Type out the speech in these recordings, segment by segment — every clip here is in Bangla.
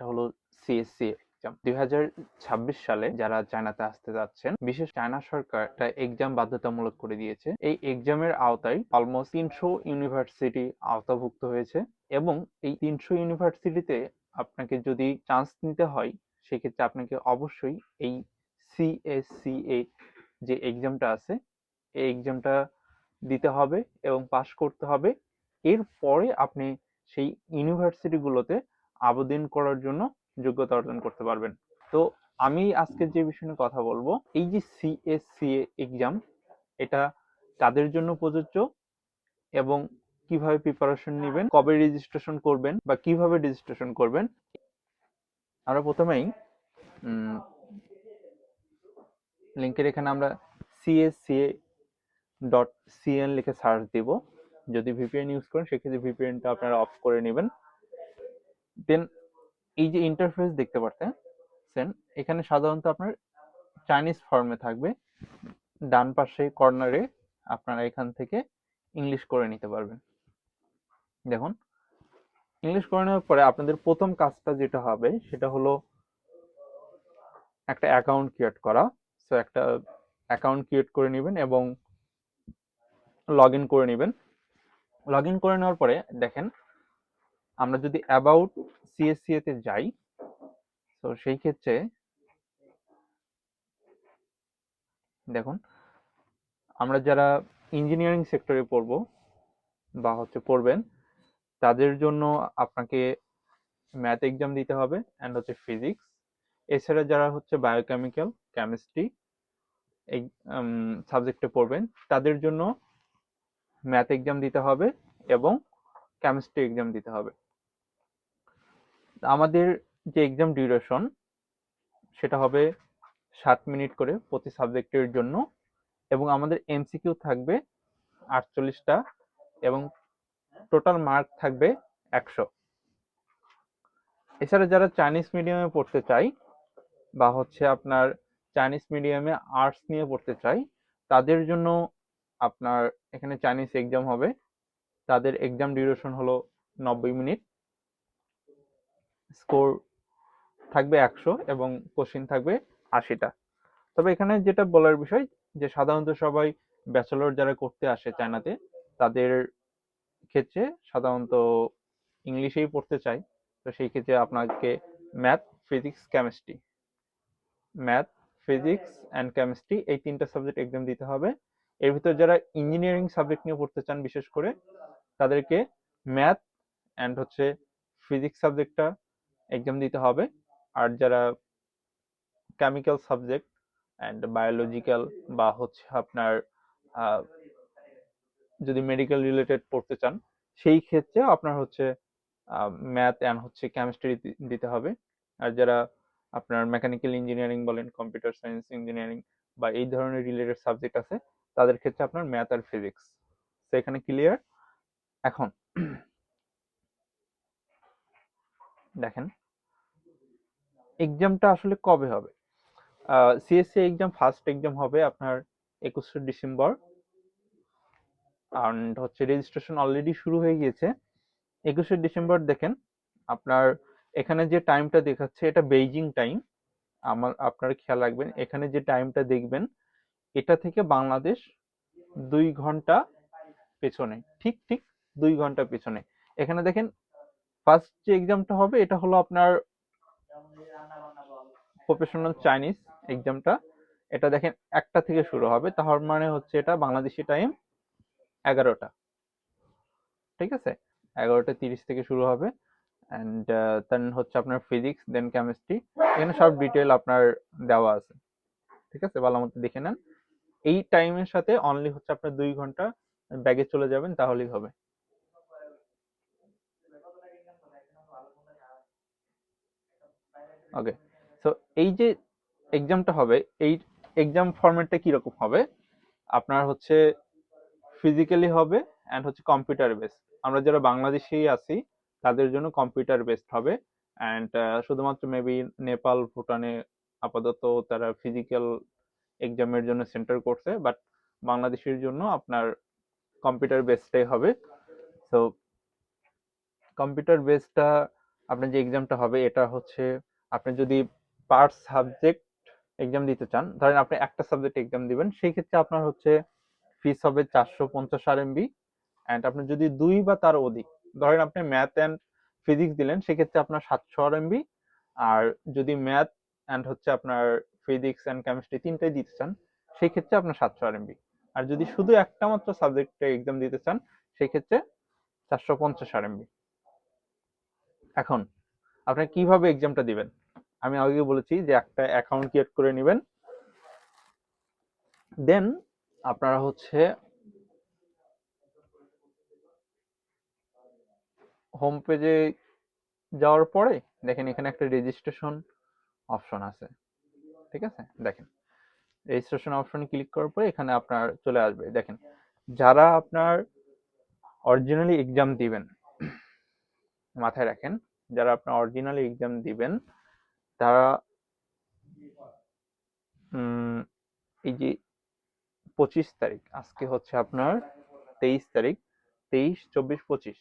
এটা হলো সিএসসি এক্সাম দুই ছাব্বিশ সালে যারা চায়নাতে আসতে যাচ্ছেন, বিশেষ চায়না সরকার একটা এক্সাম বাধ্যতামূলক করে দিয়েছে। এই এক্সামের আওতায় অলমোস্ট তিনশো ইউনিভার্সিটি আওতাভুক্ত হয়েছে এবং এই তিনশো ইউনিভার্সিটিতে আপনাকে যদি চান্স নিতে হয়, সেক্ষেত্রে আপনাকে অবশ্যই এই সিএসসিএ যে এক্সামটা আছে, এই এক্সামটা দিতে হবে এবং পাশ করতে হবে। এরপরে আপনি সেই ইউনিভার্সিটিগুলোতে আবেদন করার জন্য যোগ্যতা অর্জন করতে পারবেন। তো আমি আজকে যে বিষয় নিয়ে কথা বলব, এই যে সিএসসিএ এক্সাম এটা কাদের জন্য প্রযোজ্য এবং কীভাবে প্রিপারেশন নেবেন, কবে রেজিস্ট্রেশন করবেন বা কীভাবে রেজিস্ট্রেশন করবেন, আমরা প্রথমেই লিঙ্কের এখানে আমরা সিএসসিএ ডট সিএন লিখে সার্চ দিব। যদি ভিপিএন ইউজ করেন, সেক্ষেত্রে ভিপিএনটা আপনারা অফ করে নেবেন। দেন এই যে ইন্টারফেস দেখতে পাচ্ছেন এখানে সাধারণত আপনার চাইনিজ ফর্মে থাকবে। ডান পাশে কর্নারে আপনারা এখান থেকে ইংলিশ করে নিতে পারবেন। দেখুন ইংলিশ করে নেওয়ার পরে আপনাদের প্রথম কাজটা যেটা হবে, সেটা হলো একটা অ্যাকাউন্ট ক্রিয়েট করা। সো একটা অ্যাকাউন্ট ক্রিয়েট করে নেবেন এবং লগ ইন করে নেবেন। লগ ইন করে নেওয়ার পরে দেখেন আমরা যদি অ্যাবাউট সিএসসিএ তে যাই তো সেই ক্ষেত্রে দেখুন, আমরা যারা ইঞ্জিনিয়ারিং সেক্টরে পড়ব বা হচ্ছে পড়বেন, তাদের জন্য আপনাকে ম্যাথ এক্সাম দিতে হবে অ্যান্ড হচ্ছে ফিজিক্স এছাড়া যারা হচ্ছে বায়োকেমিক্যাল কেমিস্ট্রি এই সাবজেক্টে পড়বেন, তাদের জন্য ম্যাথ এক্সাম দিতে হবে এবং কেমিস্ট্রি এক্সাম দিতে হবে। আমাদের যে এক্সাম ডিউরেশন সেটা হবে ষাট মিনিট করে প্রতি সাবজেক্টের জন্য এবং আমাদের এমসিকিউ থাকবে আটচল্লিশটা এবং টোটাল মার্ক থাকবে একশো। এছাড়া যারা চাইনিজ মিডিয়ামে পড়তে চাই বা হচ্ছে আপনার চাইনিজ মিডিয়ামে আর্টস নিয়ে পড়তে চাই তাদের জন্য আপনার এখানে চাইনিজ এক্সাম হবে। তাদের এক্সাম ডিউরেশন হলো নব্বই মিনিট। স্কোর থাকবে একশো এবং কোশ্চিন থাকবে আশিটা। তবে এখানে যেটা বলার বিষয়, যে সাধারণত সবাই ব্যাচেলর যারা করতে আসে চায়নাতে, তাদের ক্ষেত্রে সাধারণত ইংলিশেই পড়তে চাই তো সেই ক্ষেত্রে আপনাকে math, physics, chemistry. Math, physics and chemistry এই তিনটা সাবজেক্ট এক্সাম দিতে হবে। এর ভিতর যারা ইঞ্জিনিয়ারিং সাবজেক্ট নিয়ে পড়তে চান, বিশেষ করে, তাদেরকে ম্যাথ অ্যান্ড হচ্ছে ফিজিক্স সাবজেক্টটা এক্সাম দিতে হবে। আর যারা কেমিক্যাল সাবজেক্ট অ্যান্ড বায়োলজিক্যাল বা হচ্ছে আপনার যদি মেডিকেল রিলেটেড পড়তে চান, সেই ক্ষেত্রে আপনার হচ্ছে ম্যাথ অ্যান্ড হচ্ছে কেমিস্ট্রি দিতে হবে। আর যারা আপনার মেকানিক্যাল ইঞ্জিনিয়ারিং বলেন কম্পিউটার সায়েন্স ইঞ্জিনিয়ারিং বা এই ধরনের রিলেটেড সাবজেক্ট আছে, তাদের ক্ষেত্রে আপনার ম্যাথ আর ফিজিক্স তো এখানে ক্লিয়ার এখন, দেখেন। এক্সামটা আসলে কবে হবে? সিএসসি এক্সাম ফার্স্ট এক্সাম হবে আপনার একুশে ডিসেম্বর। অ্যান্ড হচ্ছে রেজিস্ট্রেশন অলরেডি শুরু হয়ে গিয়েছে। একুশে ডিসেম্বর দেখেন, আপনার এখানে যে টাইমটা দেখাচ্ছে, এটা বেইজিং টাইম আমার, আপনারা খেয়াল রাখবেন, এখানে যে টাইমটা দেখবেন, এটা থেকে বাংলাদেশ দুই ঘণ্টা পেছনে। ঠিক ঠিক দুই ঘণ্টা পেছনে। এখানে দেখেন ফার্স্ট যে এক্সামটা হবে, এটা হলো আপনার প্রফেশনাল চাইনিজ এক্সামটা এটা দেখেন, একটা থেকে শুরু হবে। তাহলে মানে হচ্ছে এটা বাংলাদেশি টাইম এগারোটা। ঠিক আছে? এগারোটা তিরিশ থেকে শুরু হবে। অ্যান্ড দেন হচ্ছে আপনার ফিজিক্স দেন কেমিস্ট্রি এখানে সব ডিটেল আপনার দেওয়া আছে। ঠিক আছে? ভালো মতো দেখে নেন। এই টাইমের সাথে অনলি হচ্ছে আপনার দুই ঘণ্টা ব্যাগে চলে যাবেন, তাহলেই হবে। ওকে সো এই যে এক্সামটা হবে, এই এক্সাম ফরম্যাটটা কীরকম হবে? আপনার হচ্ছে ফিজিক্যালি হবে অ্যান্ড হচ্ছে কম্পিউটার বেস আমরা যারা বাংলাদেশেই আছি, তাদের জন্য কম্পিউটার বেসড হবে অ্যান্ড শুধুমাত্র মেবি নেপাল, ভুটানে আপাতত তারা ফিজিক্যাল এক্সামের জন্য সেন্টার করছে বাট বাংলাদেশের জন্য আপনার কম্পিউটার বেসটাই হবে। সো কম্পিউটার বেসটা আপনার যে এক্সামটা হবে, এটা হচ্ছে আপনি যদি পার সাবজেক্ট এক্সাম দিতে চান, ধরেন আপনি একটা সাবজেক্ট এক্সাম দিবেন, সেই ক্ষেত্রে আপনার হচ্ছে ফিস হবে চারশো পঞ্চাশ আর এমবি অ্যান্ড আপনি যদি দুই বা তার অধিক, ধরেন আপনি ম্যাথ অ্যান্ড ফিজিক্স দিলেন সেক্ষেত্রে আপনার সাতশো আর এমবি আর যদি ম্যাথ অ্যান্ড হচ্ছে আপনার ফিজিক্স অ্যান্ড কেমিস্ট্রি তিনটাই দিতে চান, সেই ক্ষেত্রে আপনার সাতশো আর এমবি আর যদি শুধু একটা মাত্র সাবজেক্টে এক্সাম দিতে চান, সেই ক্ষেত্রে চারশো পঞ্চাশ আর এমবি এখন, আপনি কীভাবে এক্সামটা দিবেন? আমি আগে বলেছি যে একটা অ্যাকাউন্ট ক্রিয়েট করে নেবেন। দেন আপনারা হচ্ছে হোম পেজে যাওয়ার পরে দেখেন এখানে একটা রেজিস্ট্রেশন অপশন আছে। ঠিক আছে? দেখেন রেজিস্ট্রেশন অপশন ক্লিক করার পরে এখানে আপনার চলে আসবে। দেখেন, যারা আপনার অরিজিনালি এক্সাম দিবেন, মাথায় রাখেন, যারা আপনার অরিজিনালি এক্সাম দিবেন তারা এই যে পঁচিশ তারিখ, আজকে হচ্ছে আপনার তেইশ তারিখ, তেইশ, চব্বিশ, পঁচিশ।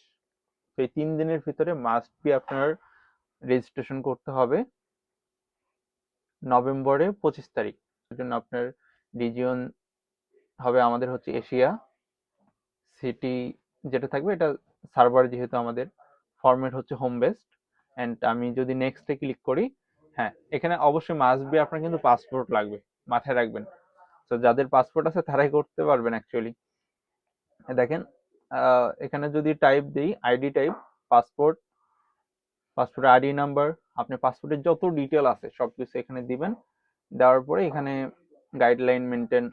তো এই তিন দিনের ভিতরে মাস্ট বি আপনার রেজিস্ট্রেশন করতে হবে নভেম্বরে পঁচিশ তারিখ। জন্য আপনার রিজিয়ন হবে আমাদের হচ্ছে এশিয়া। সিটি যেটা থাকবে এটা সার্ভার যেহেতু আমাদের ফরম্যাট হচ্ছে হোম বেসড অ্যান্ড আমি যদি নেক্সটে ক্লিক করি হ্যাঁ এখানে অবশ্যই মাস্ট বি আপনার কিন্তু পাসপোর্ট লাগবে, মাথায় রাখবেন। তো যাদের পাসপোর্ট আছে তারাই করতে পারবেন অ্যাকচুয়ালি দেখেন এখানে যদি টাইপ দিই আইডি টাইপ পাসপোর্ট পাসপোর্টের আইডি নাম্বার আপনি পাসপোর্টের যত ডিটেল আছে, সব কিছু এখানে দিবেন। দেওয়ার পরে এখানে গাইডলাইন মেনটেন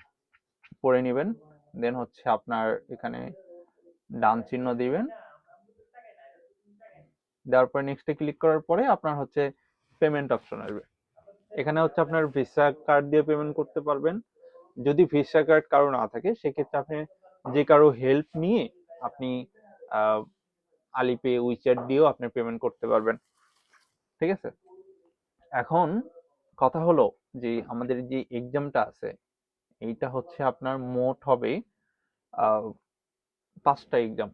করে নেবেন। দেন হচ্ছে আপনার এখানে ডান চিহ্ন দিবেন। দেওয়ার পরে নেক্সটে ক্লিক করার পরে আপনার হচ্ছে পেমেন্ট অপশন আসবে। এখানে হচ্ছে আপনার ভিসা কার্ড দিয়ে পেমেন্ট করতে পারবেন। যদি ভিসা কার্ড কারও না থাকে, সেক্ষেত্রে আপনি যে কারও হেল্প নিয়ে আপনি আলিপে উইচ্যাট দিয়েও আপনি পেমেন্ট করতে পারবেন। ঠিক আছে? এখন কথা হলো যে আমাদের যে এক্সামটা আছে, এইটা হচ্ছে আপনার মোট হবে পাঁচটা এক্সাম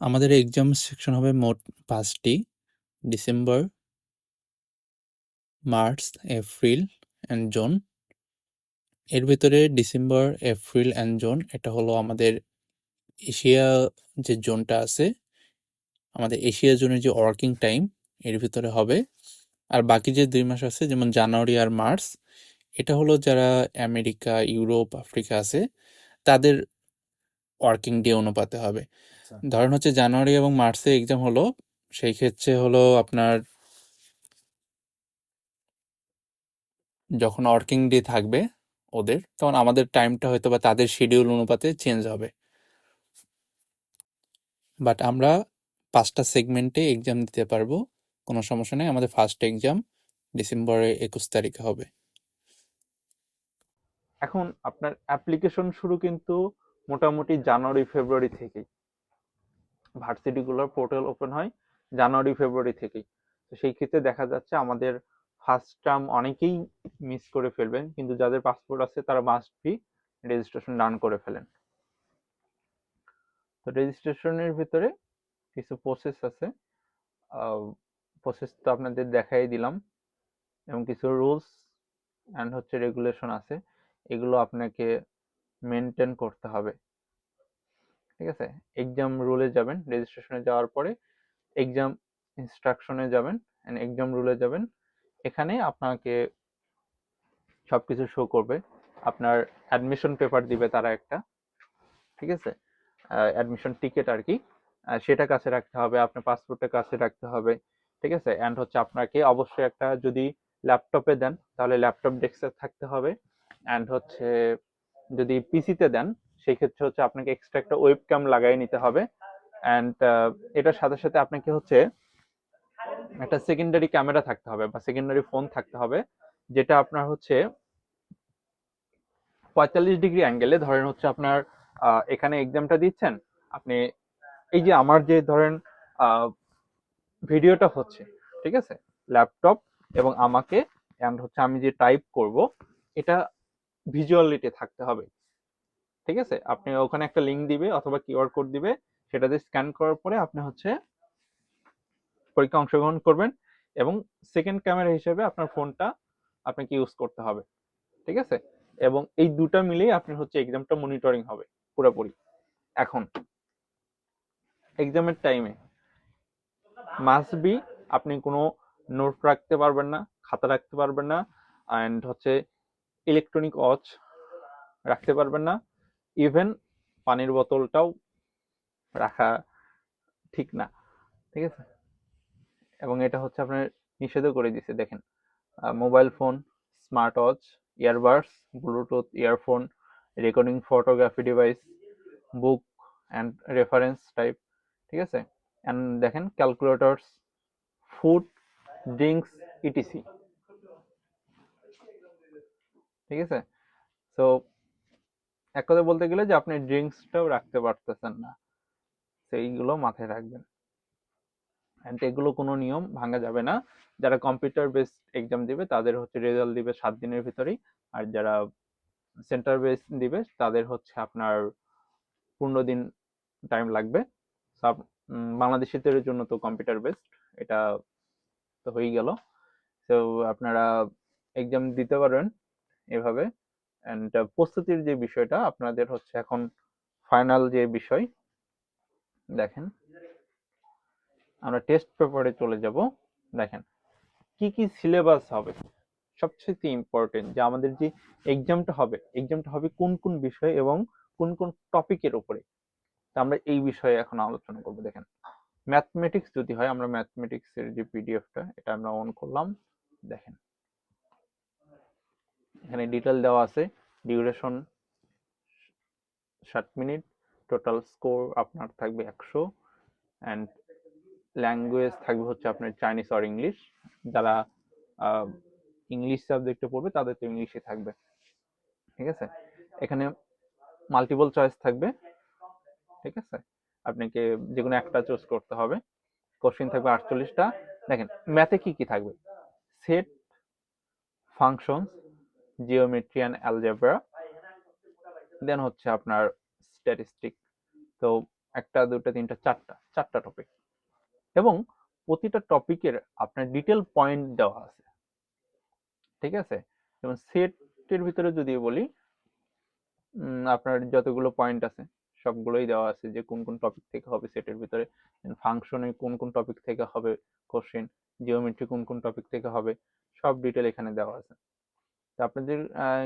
আমাদের এক্সাম সেকশন হবে মোট পাঁচটি December March April and June. এর ভিতরে ডিসেম্বর এপ্রিল অ্যান্ড জুন এটা হলো আমাদের এশিয়া যে জোনটা আছে আমাদের এশিয়া জোনের যে ওয়ার্কিং টাইম এর ভিতরে হবে। আর বাকি যে দুই মাস আছে যেমন জানুয়ারি আর মার্চ এটা হলো যারা আমেরিকা ইউরোপ আফ্রিকা আছে তাদের ওয়ার্কিং ডে অনুপাতে হবে। ধরেন হচ্ছে জানুয়ারি এবং মার্চে এক্সাম হলো সেই ক্ষেত্রে হলো আপনার যখন ওয়ার্কিং ডে থাকবে ওদের, তখন আমাদের টাইমটা হয়তো বা তাদের শিডিউল অনুপাতে চেঞ্জ হবে। বাট আমরা পাঁচটা সেগমেন্টে এক্সাম দিতে পারব, কোনো সমস্যা নেই, আমাদের ফার্স্ট এক্সাম ডিসেম্বরের একুশ তারিখে হবে। এখন আপনার অ্যাপ্লিকেশন শুরু কিন্তু মোটামুটি জানুয়ারি, ফেব্রুয়ারি থেকেই। ভার্সিটিগুলোর পোর্টাল ওপেন হয় জানুয়ারি, ফেব্রুয়ারি থেকেই। তো সেই ক্ষেত্রে দেখা যাচ্ছে আমাদের ফার্স্ট টার্ম অনেকেই মিস করে ফেলবেন, কিন্তু যাদের পাসপোর্ট আছে তারা মাস্ট বি রেজিস্ট্রেশন ডান করে ফেলেন। তো রেজিস্ট্রেশনের ভিতরে কিছু প্রসেস আছে। প্রসেস তো আপনাদের দেখাই দিলাম। এবং কিছু রুলস অ্যান্ড হচ্ছে রেগুলেশন আছে। এগুলো আপনাকে মেনটেন করতে হবে। ঠিক আছে? এক্সাম রুলে যাবেন। রেজিস্ট্রেশনে যাওয়ার পরে এক্সাম ইনস্ট্রাকশনে যাবেন। অ্যান্ড এক্সাম রুলে যাবেন। এখানে আপনাকে সবকিছু শো করবে। আপনার অ্যাডমিশন পেপার দিবে তারা একটা, ঠিক আছে? অ্যাডমিশন টিকিট আর কি। সেটা কাছে রাখতে হবে, আপনার পাসপোর্টটা কাছে রাখতে হবে, ঠিক আছে? অ্যান্ড হচ্ছে আপনাকে অবশ্যই একটা যদি ল্যাপটপে দেন, তাহলে ল্যাপটপ ডেস্কে থাকতে হবে। অ্যান্ড হচ্ছে যদি পিসিতে দেন সেই ক্ষেত্রে হচ্ছে আপনাকে এক্সট্রা একটা ওয়েব ক্যাম লাগাই নিতে হবে। অ্যান্ড এটার সাথে সাথে আপনাকে হচ্ছে একটা সেকেন্ডারি ক্যামেরা থাকতে হবে বা সেকেন্ডারি ফোন থাকতে হবে, যেটা আপনার হচ্ছে পঁয়তাল্লিশ ডিগ্রি অ্যাঙ্গেলে ধরেন হচ্ছে আপনার এখানে এক্সামটা দিচ্ছেন, আপনি এই যে আমার যে ধরেন ভিডিওটা হচ্ছে, ঠিক আছে? ল্যাপটপ এবং আমাকে অ্যান্ড হচ্ছে আমি যে টাইপ করব, এটা ভিজুয়ালিটি থাকতে হবে, ঠিক আছে? আপনি ওখানে একটা লিঙ্ক দিবে অথবা কিউআর কোড দিবে সেটা দিয়ে স্ক্যান করার পরে আপনি হচ্ছে পরীক্ষায় অংশগ্রহণ করবেন এবং সেকেন্ড ক্যামেরা হিসেবে আপনার ফোনটা আপনাকে ইউজ করতে হবে, ঠিক আছে? এবং এই দুটা মিলেই আপনার হচ্ছে এক্সামটা মনিটরিং হবে, পুরোপুরি। এখন এক্সামের টাইমে মাস্ট বি আপনি কোনো নোট রাখতে পারবেন না, খাতা রাখতে পারবেন না অ্যান্ড হচ্ছে ইলেকট্রনিক ওয়াচ রাখতে পারবেন না ইভেন পানির বোতলটাও রাখা ঠিক না, ঠিক আছে? এবং এটা হচ্ছে আপনার নিষেধও করে দিছে দেখেন mobile phone smart watch earbuds Bluetooth earphone recording photography device book and reference type ঠিক আছে? অ্যান্ড দেখেন ক্যালকুলেটরস ফুড ড্রিঙ্কস ইটিসি ঠিক আছে? সো এক কথা বলতে গেলে যে আপনি ড্রিঙ্কসটাও রাখতে পারতেছেন না। সেইগুলো মাথায় রাখবেন। অ্যান্ড এগুলো কোনো নিয়ম ভাঙা যাবে না। যারা কম্পিউটার বেসড এক্সাম দিবে, তাদের হচ্ছে রেজাল্ট দিবে সাত দিনের ভিতরেই। আর যারা সেন্টার বেস দিবে, তাদের হচ্ছে আপনার পনেরো দিন টাইম লাগবে। সব বাংলাদেশিদের জন্য তো কম্পিউটার বেসড এটা তো হয়েই গেল। তো আপনারা এক্সাম দিতে পারেন এভাবে। অ্যান্ড প্রস্তুতির যে বিষয়টা, আপনাদের হচ্ছে এখন ফাইনাল যে বিষয়, দেখেন। আমরা টেস্ট পেপারে চলে যাব। দেখেন, কি কি সিলেবাস হবে? সবচেয়ে ইম্পর্টেন্ট যে আমাদের যে এক্সামটা হবে এক্সামটা হবে কোন কোন বিষয় এবং কোন কোন টপিকের উপরে। তা আমরা এই বিষয়ে এখন আলোচনা করব। দেখেন ম্যাথমেটিক্স যদি হয়, আমরা ম্যাথমেটিক্স এর যে পিডিএফটা এটা আমরা অন করলাম। দেখেন, এখানে ডিটেল দেওয়া আছে। ডিউরেশন ষাট মিনিট টোটাল স্কোর আপনার থাকবে একশো অ্যান্ড ল্যাঙ্গুয়েজ থাকবে হচ্ছে আপনার চাইনিজ আর ইংলিশ যারা ইংলিশ সাবজেক্টে পড়বে, তাদের তো ইংলিশে থাকবে। ঠিক আছে? এখানে মাল্টিপল চয়েস থাকবে। ঠিক আছে? আপনাকে যে কোনো একটা চুজ করতে হবে। কোশ্চিন থাকবে আটচল্লিশটা। দেখেন ম্যাথে কি কি থাকবে? Set functions geometry and algebra then হচ্ছে আপনার স্ট্যাটিস্টিক তো একটা, দুটো, তিনটা, চারটা চারটা টপিক এবং প্রতিটা টপিকের আপনার ডিটেল পয়েন্ট দেওয়া আছে। ঠিক আছে? যেমন সেটের ভিতরে যদি বলি আপনার যতগুলো পয়েন্ট আছে, সবগুলোই দেওয়া আছে যে কোন কোন টপিক থেকে হবে সেটের ভিতরে। ফাংশনে কোন কোন টপিক থেকে হবে কোশ্চেন জিওমেট্রি কোন কোন টপিক থেকে হবে, সব ডিটেল এখানে দেওয়া আছে। তো আপনাদের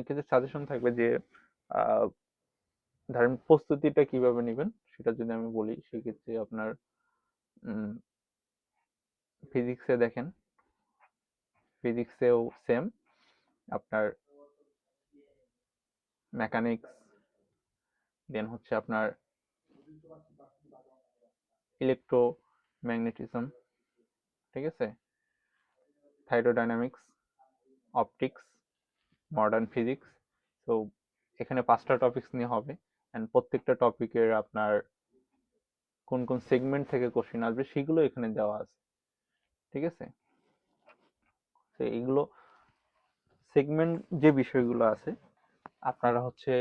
কিছু সাজেশন থাকবে যে ধরেন প্রস্তুতিটা কীভাবে নেবেন, সেটা যদি আমি বলি, সেক্ষেত্রে আপনার ফিজিক্সে দেখেন। ফিজিক্সেও সেম আপনার মেকানিক্স দেন হচ্ছে আপনার ইলেকট্রোম্যাগনেটিজম ঠিক আছে? থাইরোডাইনামিক্স অপটিক্স মডার্ন ফিজিক্স তো এখানে পাঁচটা টপিকস নিয়ে হবে অ্যান্ড প্রত্যেকটা টপিকের আপনার কোন কোন সেগমেন্ট থেকে কোশ্চেন আসবে, সেগুলো এখানে দেওয়া আছে। ঠিক আছে? তো এইগুলো সেগমেন্ট যে বিষয়গুলো আছে, আপনারা হচ্ছে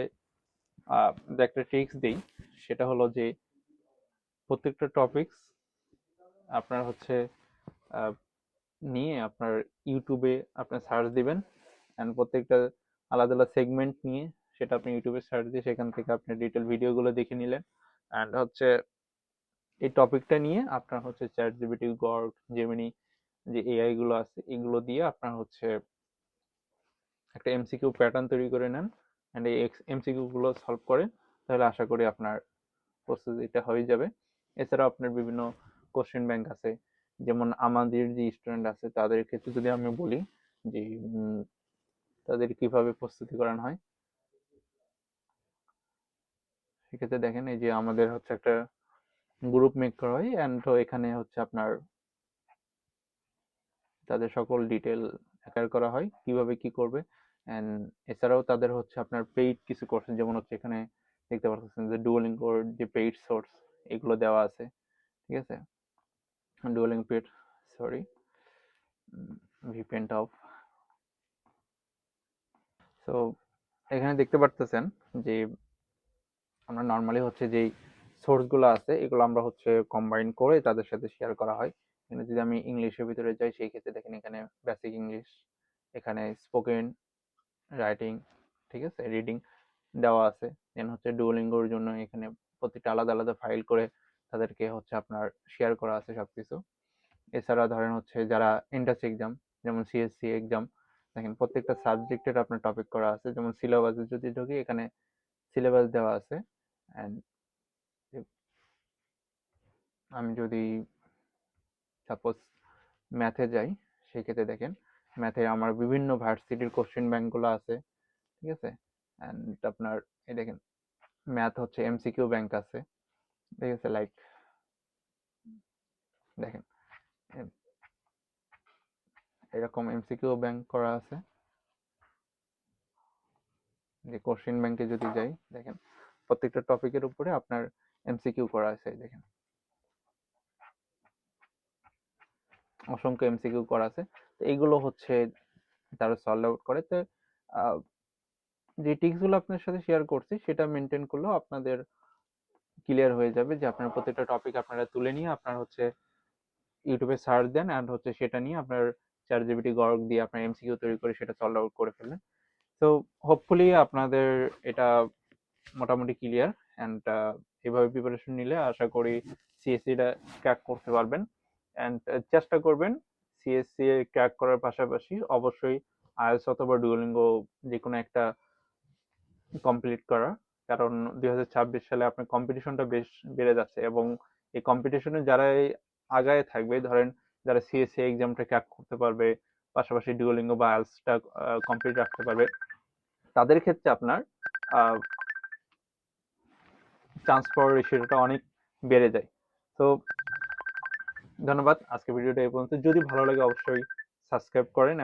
একটা ট্রিক্স দিই, সেটা হলো যে প্রত্যেকটা টপিকস আপনার হচ্ছে নিয়ে আপনার ইউটিউবে আপনার সার্চ দিবেন অ্যান্ড প্রত্যেকটা আলাদা আলাদা সেগমেন্ট নিয়ে সেটা আপনি ইউটিউবে সার্চ দিয়ে সেখান থেকে আপনি ডিটেল ভিডিওগুলো দেখে নিলেন অ্যান্ড হচ্ছে এই টপিকটা নিয়ে আপনার হচ্ছে চ্যাট জিবিটি গর্গ জেমিনি যে এআই গুলো আছে, এগুলো দিয়ে আপনার হচ্ছে একটা এমসিকিউ প্যাটার্ন তৈরি করে নেন অ্যান্ড এই এমসিকিউ গুলো সলভ করে, তাহলে আশা করি আপনার প্রস্তুতিটা হয়ে যাবে। এছাড়াও আপনার বিভিন্ন কোশ্চেন ব্যাংক আছে, যেমন আমাদের যে স্টুডেন্ট আছে, তাদের ক্ষেত্রে যদি আমি বলি যে তাদের কীভাবে প্রস্তুতি করানো হয়, সেক্ষেত্রে দেখেন এই যে আমাদের হচ্ছে একটা গ্রুপ মেক করা হয় অ্যান্ড এখানে হচ্ছে আপনার তাদের সকল ডিটেল অ্যাকার করা হয়, কীভাবে কি করবে অ্যান্ড এছাড়াও তাদের হচ্ছে আপনার পেইড কিছু কোর্স যেমন হচ্ছে এখানে দেখতে পাচ্ছেন যে ডুয়োলিঙ্গোর যে পেইড সোর্স এগুলো দেওয়া আছে, ঠিক আছে? ডুয়োলিং পেড সরি ভিপেন্ট অফ সো এখানে দেখতে পারতেছেন যে আমরা নর্মালি হচ্ছে যেই সোর্সগুলো আছে, এগুলো আমরা হচ্ছে কম্বাইন করে তাদের সাথে শেয়ার করা হয়। এখানে যদি আমি ইংলিশের ভিতরে যাই, সেই ক্ষেত্রে দেখেন এখানে বেসিক ইংলিশ এখানে স্পোকেন রাইটিং ঠিক আছে রিডিং দেওয়া আছে। দেন হচ্ছে ডুওলিঙ্গোর জন্য এখানে প্রতিটা আলাদা আলাদা ফাইল করে তাদেরকে হচ্ছে আপনার শেয়ার করা আছে সব কিছু এছাড়া ধরেন হচ্ছে যারা এন্ট্রান্স এক্সাম যেমন সিএসসি এক্সাম দেখেন প্রত্যেকটা সাবজেক্টের আপনার টপিক করা আছে। যেমন সিলেবাসে যদি ঢুকি, এখানে সিলেবাস দেওয়া আছে। অ্যান্ড আমি যদি সাপোজ ম্যাথে যাই, সেক্ষেত্রে দেখেন ম্যাথে আমার বিভিন্ন ভার্সিটির কোশ্চেন ব্যাংকগুলো আছে, ঠিক আছে? অ্যান্ড আপনার এই দেখেন ম্যাথ হচ্ছে এমসিকিউ ব্যাংক আছে, ঠিক আছে? লাইক দেখেন এরকম এমসিকিউ ব্যাংক করা আছে। যে কোশ্চেন ব্যাংকে যদি যাই, দেখেন প্রত্যেকটা টপিকের উপরে আপনার এমসিকিউ করা আছে, দেখেন। অসংখ্য এমসিকিউ করা আছে। তো এইগুলো হচ্ছে তারা সলভ আউট করে। তো যে টিক্সগুলো আপনার সাথে শেয়ার করছি, সেটা মেনটেন করলেও আপনাদের ক্লিয়ার হয়ে যাবে যে আপনার প্রত্যেকটা টপিক আপনারা তুলে নিয়ে আপনার হচ্ছে ইউটিউবে সার্চ দেন অ্যান্ড হচ্ছে সেটা নিয়ে আপনার চ্যাট জিপিটি গর্গ দিয়ে আপনার এমসিকিউ তৈরি করে সেটা সলভ আউট করে ফেলেন তো হোপফুলি আপনাদের এটা মোটামুটি ক্লিয়ার অ্যান্ড এভাবে প্রিপারেশন নিলে আশা করি সিএসসিটা ক্র্যাক করতে পারবেন। অ্যান্ড চেষ্টা করবেন সিএসসি ক্র্যাক করার পাশাপাশি অবশ্যই আইএলস অথবা ডুওলিঙ্গো যে কোনো একটা কমপ্লিট করা। কারণ দুই সালে আপনার কম্পিটিশনটা বেশ বেড়ে যাচ্ছে এবং এই কম্পিটিশনে যারাই আগায় থাকবে, ধরেন যারা সিএসসি এক্সামটা ক্র্যাক করতে পারবে, পাশাপাশি ডুওলিঙ্গো বা আইএলসটা কমপ্লিট রাখতে পারবে, তাদের ক্ষেত্রে আপনার চান্স পাওয়ার রেশিওটা অনেক বেড়ে যায়। তো ধন্যবাদ। আজকে ভিডিওটা এই পর্যন্ত। যদি ভালো লাগে অবশ্যই সাবস্ক্রাইব করেন